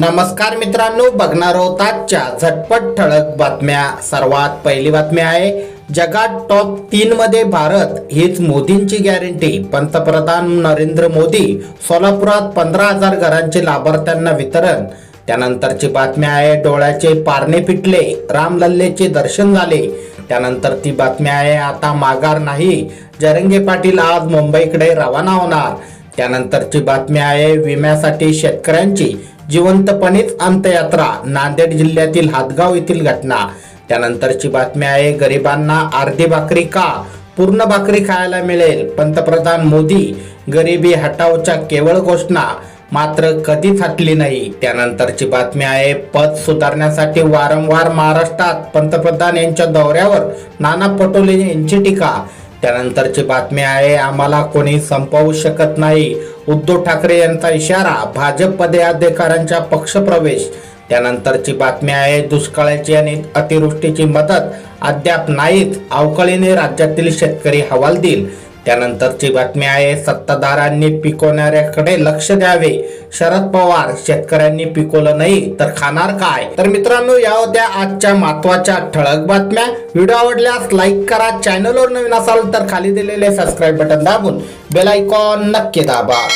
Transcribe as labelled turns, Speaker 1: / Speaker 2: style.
Speaker 1: नमस्कार मित्रांनो बघणार आहोत आजच्या झटपट ठळक बातम्या. सर्वात पहिली बातमी आहे जगात टॉप तीन मध्ये भारत हीच मोदींची गॅरंटी पंतप्रधान नरेंद्र मोदी सोलापुरात पंधरा हजार घरांचे लाभार्थ्यांना वितरण. त्यानंतरची बातमी आहे डोळ्याचे पारणे पिटले रामलल्लेचे दर्शन झाले. त्यानंतर ती बातमी आहे आता माघार नाही. जरंगे पाटील आज मुंबईकडे रवाना होणार. त्यानंतरची बातमी आहे विम्यासाठी शेतकऱ्यांची जिवंतपणेच अंत्ययात्रा नांदेड जिल्ह्यातील हातगाव येथील घटना. त्यानंतरची बातमी आहे गरिबांना अर्धी भाकरी का? पूर्ण भाकरी खायला मिळेल पंतप्रधान मोदी गरिबी हटावच्या केवळ घोषणा. मात्र कधीच हटली नाही. त्यानंतरची बातमी आहे पद सुधारण्यासाठी वारंवार महाराष्ट्रात पंतप्रधान यांच्या दौऱ्यावर नाना पटोले यांची टीका. त्यानंतरची बातमी आहे आम्हाला कोणी संपवू शकत नाही. उद्धव ठाकरे यांचा इशारा भाजप पदाधिकाऱ्यांचा पक्षप्रवेश. त्यानंतरची बातमी आहे दुष्काळाची आणि अतिवृष्टीची मदत अद्याप नाहीत अवकाळीने राज्यातील शेतकरी हवालदिल. त्यानंतरची बातमी आहे सत्ताधारांनी पिकवणाऱ्याकडे लक्ष द्यावे. शरद पवार शेतकऱ्यांनी पिकवलं नाही तर खाणार काय? तर मित्रांनो या होत्या आजच्या महत्त्वाच्या ठळक बातम्या. व्हिडिओ आवडल्यास लाईक करा. चॅनलवर नवीन असाल तर खाली दिलेले सबस्क्राईब बटन दाबून बेल आयकॉन नक्की दाबा.